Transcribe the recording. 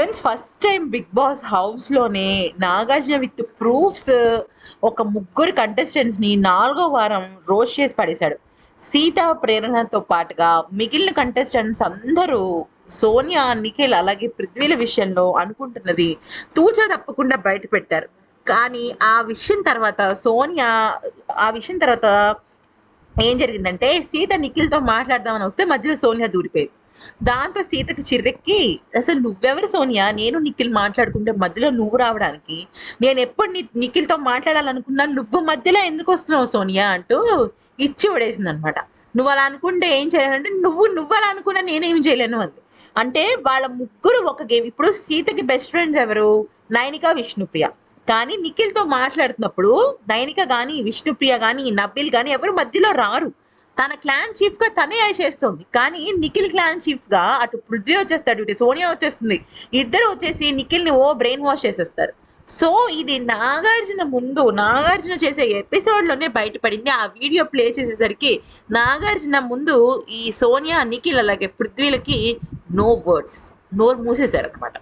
Friends first time big boss హౌస్లోనే Nagarjuna with proofs ఒక ముగ్గురు కంటెస్టెంట్స్ని నాలుగో వారం రోస్ట్ చేసి పడేశాడు. సీత ప్రేరణతో పాటుగా మిగిలిన కంటెస్టెంట్స్ అందరూ సోనియా నిఖిల్ అలాగే పృథ్వీల విషయంలో అనుకుంటున్నది తూచా తప్పకుండా బయట పెట్టారు కానీ ఆ విషయం తర్వాత సోనియా ఆ విషయం తర్వాత ఏం జరిగిందంటే సీత నిఖిల్తో మాట్లాడదామని వస్తే మధ్యలో సోనియా దూరిపోయింది. దాంతో సీతకి చిర్రెక్కి అసలు నువ్వెవరు సోనియా? నేను నిఖిల్ మాట్లాడుకుంటే మధ్యలో నువ్వు రావడానికి. నేను ఎప్పుడు ని నిఖిల్తో మాట్లాడాలనుకున్నాను నువ్వు మధ్యలో ఎందుకు వస్తున్నావు సోనియా? అంటూ ఇచ్చి పడేసింది అనమాట నువ్వు అలా అనుకుంటే ఏం చేయాలంటే నువ్వు నువ్వు అలా అనుకున్నా నేనేం చేయలేను అంది. అంటే వాళ్ళ ముగ్గురు ఒక గేమ్ ఇప్పుడు సీతకి బెస్ట్ ఫ్రెండ్స్ ఎవరు? నైనిక విష్ణుప్రియ. కానీ నిఖిల్తో మాట్లాడుతున్నప్పుడు నైనిక కానీ విష్ణుప్రియ కానీ నబిల్ కానీ ఎవరు మధ్యలో రారు. తన క్లాన్ చీఫ్గా తనే చేస్తుంది. కానీ నిఖిల్ క్లాన్ చీఫ్గా అటు పృథ్వీ వచ్చేస్తాడు ఇటు సోనియా వచ్చేస్తుంది. ఇద్దరు వచ్చేసి నిఖిల్ని ఓ బ్రెయిన్ వాష్ చేసేస్తారు. సో ఇది నాగార్జున ముందు నాగార్జున చేసే ఎపిసోడ్లోనే బయటపడింది. ఆ వీడియో ప్లే చేసేసరికి నాగార్జున ముందు ఈ సోనియా నిఖిల్ అలాగే పృథ్వీలకి నో వర్డ్స్ నోరు మూసేశారు అనమాట